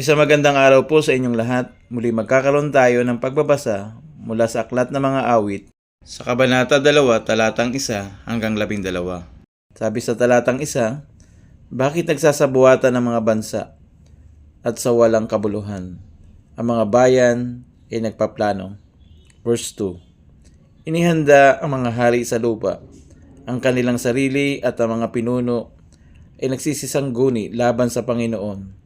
Isa magandang araw po sa inyong lahat. Muli magkakaroon tayo ng pagbabasa mula sa Aklat ng Mga Awit sa Kabanata 2, talatang 1 hanggang 12. Sabi sa talatang 1, Bakit nagsasabuatan ng mga bansa at sa walang kabuluhan? Ang mga bayan ay nagpaplano. Verse 2, Inihanda ang mga hari sa lupa, ang kanilang sarili at ang mga pinuno ay nagsisisangguni laban sa Panginoon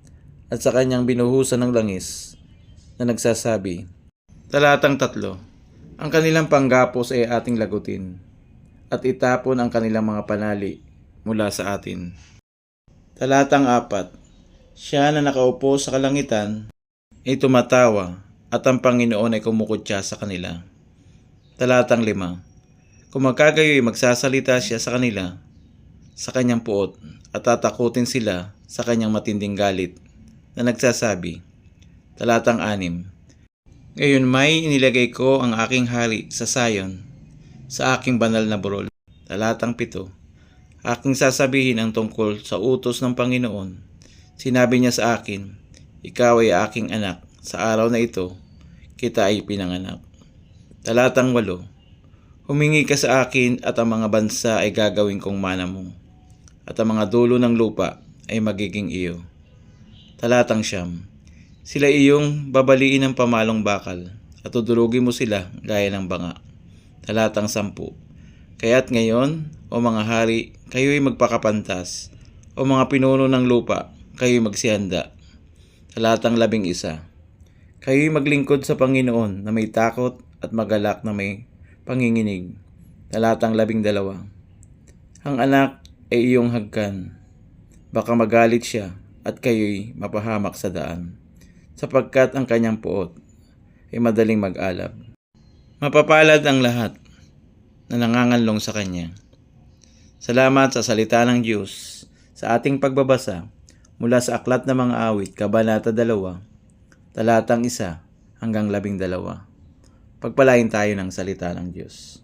at sa kanyang binuhusan ng langis na nagsasabi, Talatang tatlo, ang kanilang panggapos ay ating lagutin at itapon ang kanilang mga panali mula sa atin. Talatang apat, siya na nakaupo sa kalangitan ay tumatawa at ang Panginoon ay kumukutya sa kanila. Talatang lima, kung magkagayoy magsasalita siya sa kanila sa kanyang puot at tatakutin sila sa kanyang matinding galit na nagsasabi, Talatang anim, Ngayon may inilagay ko ang aking hari sa sayon, sa aking banal na burol. Talatang pito, Aking sasabihin ang tungkol sa utos ng Panginoon. Sinabi niya sa akin, Ikaw ay aking anak, sa araw na ito, kita ay pinanganak. Talatang walo, Humingi ka sa akin at ang mga bansa ay gagawin kong mana mo, at ang mga dulo ng lupa ay magiging iyo. Talatang siyam, Sila iyong babaliin ng pamalong bakal, at tudurugin mo sila gaya ng banga. Talatang sampu, Kaya't ngayon, o mga hari, kayo'y magpakapantas, o mga pinuno ng lupa, kayo'y magsihanda. Talatang labing isa, Kayo'y maglingkod sa Panginoon na may takot at magalak na may panginginig. Talatang labing dalawa. Ang anak ay iyong hagkan. Baka magalit siya at kayo'y mapahamak sa daan, sapagkat ang kanyang puot ay madaling mag-alab. Mapapalad ang lahat na nanganganlong sa kanya. Salamat sa salita ng Diyos sa ating pagbabasa mula sa Aklat ng Mga Awit, Kabanata 2, talatang 1 hanggang 12. Pagpalain tayo ng salita ng Diyos.